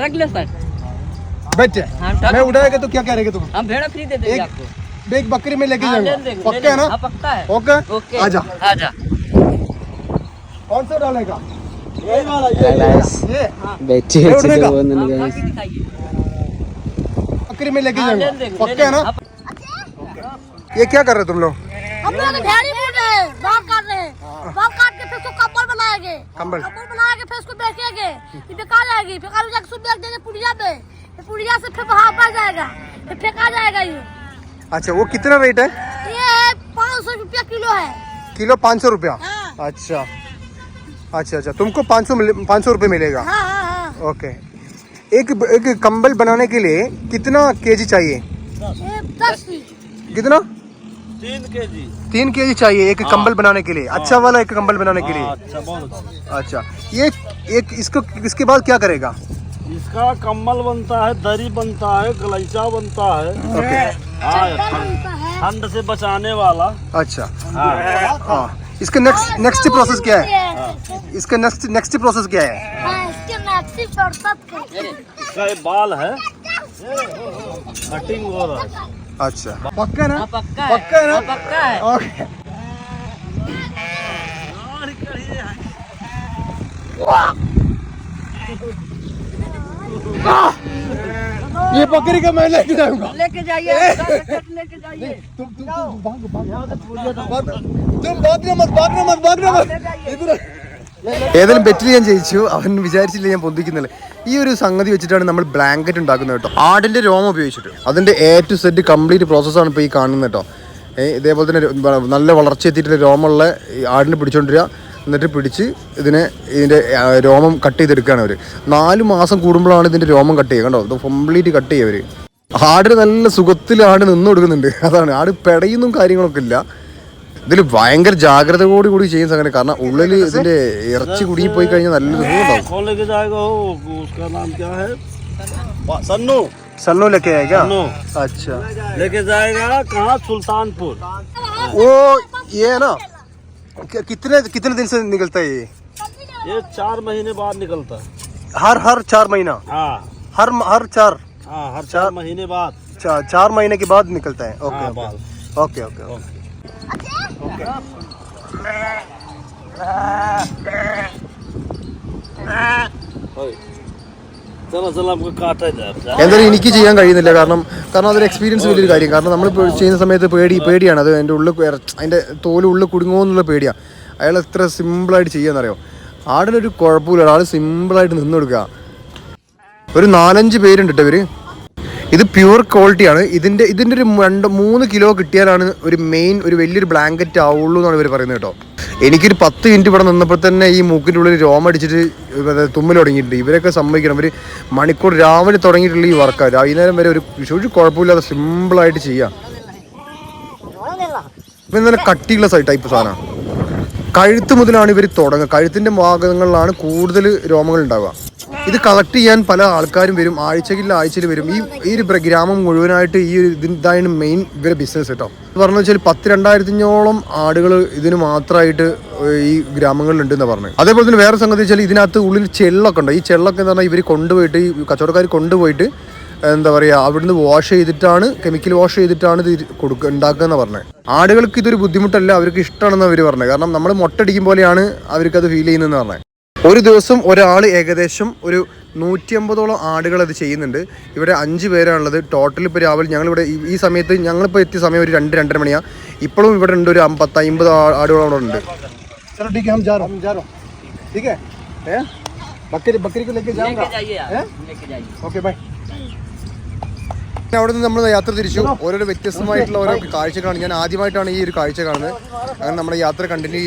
रख लो सर। बैठ हाँ, मैं उठाएगा तो क्या कह रहे तुम हम भेड़ा फ्री देते देंगे आपको। एक बकरी में लेके हाँ, जाएँगे। पक्का है ना? हाँ, पक्का है। ओके? ओके। आजा। आजा। कौन सा डालेगा? ये वाला ये बेचे बकरी में लेके जाएँगे। पक्का है ना? ये क्या कर रहे तुम लोग? हम लोग भेड़ी रहे बाल काट रहे बाल काट के फिर उसको कंबल बनाएँगे। कंबल। कंबल बनाएँगे फिर उसको बेचेंगे बेकार जाएगी जाकर बेच देंगे पुड़िया में पुड़िया से फिर वहाँ पर जाएगा फिर फेंका जाएगा ये। अच्छा वो कितना रेट है? ये पाँच सौ रुपया किलो है। किलो पाँच सौ रुपया? हाँ। अच्छा। अच्छा अच्छा। तुमको पाँच सौ पाँच सौ रुपये मिलेगा? हाँ हाँ हाँ। ओके। एक एक कंबल बनाने के लिए कितना केजी चाहिए? दस कितना? तीन के जी तीन केजी चाहिए एक कंबल बनाने के लिए अच्छा वाला एक कंबल बनाने के लिए अच्छा बहुत अच्छा अच्छा ये एक इसको इसके बाद क्या करेगा इसका कम्बल बनता है दरी बनता है गलीचा बनता है ओके हाँ, है ठंड से बचाने वाला अच्छा हाँ हाँ इसका नेक्स्ट नेक्स्ट प्रोसेस क्या है है इसका नेक्स्ट नेक्स्ट प्रोसेस क्या है हाँ, इसका बाल है कटिंग हो रहा है अच्छा पक्का ना हाँ, पक्का है पक्का है ना? हाँ, पक्का है ओके ये बकरी का मैं लेके जाऊंगा लेके जाइए लेके जाइए तुम तुम तुम भाग भाग भाग तुम भागना मत भागना मत भागना मत इधर ഏതായാലും ബെറ്റിൽ ഞാൻ ജയിച്ചു അവൻ വിചാരിച്ചില്ല ഞാൻ പൊന്തിക്കുന്നില്ല ഈ ഒരു സംഗതി വെച്ചിട്ടാണ് നമ്മൾ ബ്ലാങ്കറ്റ് ഉണ്ടാക്കുന്നത് കേട്ടോ. ആടിന്റെ രോമം ഉപയോഗിച്ചിട്ട്. അതിന്റെ എ ടു സെറ്റ് കംപ്ലീറ്റ് പ്രോസസ്സാണ് ഇപ്പോൾ ഈ കാണുന്നത് കേട്ടോ. ഇതേപോലെ തന്നെ നല്ല വളർച്ച എത്തിയിട്ടുള്ള രോമമുള്ള ആടിനെ പിടിച്ചുകൊണ്ടിരിക എന്നിട്ട് പിടിച്ച് ഇതിനെ ഇതിന്റെ രോമം കട്ട് ചെയ്തെടുക്കുകയാണ് അവർ നാല് മാസം കൂടുമ്പോഴാണ് ഇതിന്റെ രോമം കട്ട് ചെയ്യുക കണ്ടോ? ഇത് കംപ്ലീറ്റ് കട്ട് ചെയ്യുക അവർ ആടിന് നല്ല സുഖത്തിൽ ആട് നിന്ന് കൊടുക്കുന്നുണ്ട്. അതാണ്. ആട് പെടയുന്നും കാര്യങ്ങളൊക്കെ ഇല്ല. ഇതിൽ ഭയങ്കര ജാഗ്രതയോട് കൂടി ചെയ്യുന്ന സംഗതി കാരണം ഉള്ളിൽ ഇതിന്റെ ഇറച്ചി കുടുങ്ങി പോയി കഴിഞ്ഞാൽ നല്ല സുഖമുണ്ടാവും कौन लेके जाएगा हो उसका नाम क्या है सन्नू सन्नू लेके आएगा सन्नू अच्छा लेके जाएगा कहाँ सुल्तानपुर वो ये है ना कि- कितने कितने दिन से निकलता है ये ये चार महीने बाद निकलता है हर हर चार महीना हाँ हर हर चार हाँ हर चार महीने बाद चार, चार महीने के बाद निकलता है ओके हाँ ओके बाल ओके ओके എന്തായാലും എനിക്ക് ചെയ്യാൻ കഴിയുന്നില്ല കാരണം കാരണം അതൊരു എക്സ്പീരിയൻസ് വലിയൊരു കാര്യം. കാരണം നമ്മൾ ചെയ്യുന്ന സമയത്ത് പേടി പേടിയാണ്. അത് എന്റെ ഉള്ളിൽ അതിന്റെ തോൽ ഉള്ളിൽ കുടുങ്ങുമോ എന്നുള്ള പേടിയാണ് അയാൾ എത്ര സിമ്പിളായിട്ട് ചെയ്യാന്നറിയോ? ആടിനൊരു കുഴപ്പമില്ല. ആൾ സിമ്പിളായിട്ട് നിന്ന് കൊടുക്കുക ഒരു നാലഞ്ച് പേരുണ്ട് കേട്ടോ ഇവർ. ഇത് പ്യൂർ ക്വാളിറ്റിയാണ്. ഇതിന്റെ ഇതിന്റെ ഒരു രണ്ട് മൂന്ന് കിലോ കിട്ടിയാലാണ് ഒരു മെയിൻ ഒരു വലിയൊരു ബ്ലാങ്കറ്റ് ആവുള്ളൂ എന്നാണ് ഇവർ പറയുന്നത് കേട്ടോ. എനിക്കൊരു പത്ത് മിനിറ്റ് ഇവിടെ നിന്നപ്പോൾ തന്നെ ഈ മൂക്കിന്റെ ഉള്ളിൽ രോമ അടിച്ചിട്ട് ഇത് തുമ്മൽ തുടങ്ങിയിട്ടുണ്ട്. ഇവരൊക്കെ സമ്മതിക്കണം. ഇവർ മണിക്കൂർ രാവിലെ തുടങ്ങിയിട്ടുള്ള ഈ വർക്കാണ് വൈകുന്നേരം വരെ ഒരു ഒരു കുഴപ്പമില്ലാതെ സിമ്പിളായിട്ട് ചെയ്യാം. ഇപ്പം നല്ല കട്ടിയുള്ള ടൈപ്പ് സാധനമാണ് കഴുത്ത് മുതലാണ് ഇവർ തുടങ്ങുക. കഴുത്തിന്റെ ഭാഗങ്ങളിലാണ് കൂടുതൽ രോമങ്ങൾ ഉണ്ടാവുക. ഇത് കളക്ട് ചെയ്യാൻ പല ആൾക്കാരും വരും. ആഴ്ചയിൽ ആഴ്ചയിൽ വരും. ഈ ഈ ഒരു ഗ്രാമം മുഴുവനായിട്ട് ഈ ഒരു ഇതാണ് മെയിൻ ഇവരെ ബിസിനസ് കേട്ടോ പറഞ്ഞു വെച്ചാൽ പത്ത് രണ്ടായിരത്തിഞ്ഞോളം ആടുകൾ ഇതിന് മാത്രമായിട്ട് ഈ ഗ്രാമങ്ങളിലുണ്ട് എന്ന് പറഞ്ഞു അതേപോലെ തന്നെ വേറെ സംഗതി വെച്ചാൽ ഇതിനകത്ത് ഉള്ളിൽ ചെള്ളൊക്കെ ഉണ്ട്. ഈ ചെള്ളൊക്കെ എന്ന് പറഞ്ഞാൽ ഇവർ കൊണ്ടുപോയിട്ട് ഈ കച്ചവടക്കാർ കൊണ്ടുപോയിട്ട് എന്താ പറയുക അവിടുന്ന് വാഷ് ചെയ്തിട്ടാണ് കെമിക്കൽ വാഷ് ചെയ്തിട്ടാണ് ഇത് കൊടുക്കുക ഉണ്ടാക്കുക എന്ന് പറഞ്ഞത്. ആടുകൾക്ക് ഇതൊരു ബുദ്ധിമുട്ടല്ല അവർക്ക് ഇഷ്ടമാണെന്ന് അവർ പറഞ്ഞത്. കാരണം നമ്മൾ മുട്ടടിക്കും പോലെയാണ് അവർക്കത് ഫീൽ ചെയ്യുന്നതെന്ന് പറഞ്ഞത്. ഒരു ദിവസം ഒരാൾ ഏകദേശം ഒരു നൂറ്റി അമ്പതോളം ആടുകൾ അത് ചെയ്യുന്നുണ്ട്. ഇവിടെ അഞ്ച് പേരാണുള്ളത്. ടോട്ടൽ ഇപ്പോൾ രാവിലെ ഞങ്ങളിവിടെ ഈ സമയത്ത് ഞങ്ങളിപ്പോൾ എത്തിയ സമയം ഒരു രണ്ട് രണ്ടര മണിയാണ് ഇപ്പോഴും ഇവിടെ ഉണ്ട് ഒരു പത്ത് അമ്പത് ആടുകളോടെ ഉണ്ട്. അവിടെ നിന്ന് നമ്മൾ യാത്ര തിരിച്ചു. ഓരോരോ വ്യത്യസ്തമായിട്ടുള്ള ഓരോ കാഴ്ചകളാണ്. ഞാൻ ആദ്യമായിട്ടാണ് ഈ ഒരു കാഴ്ച കാണുന്നത്. അങ്ങനെ നമ്മുടെ യാത്ര കണ്ടിന്യൂ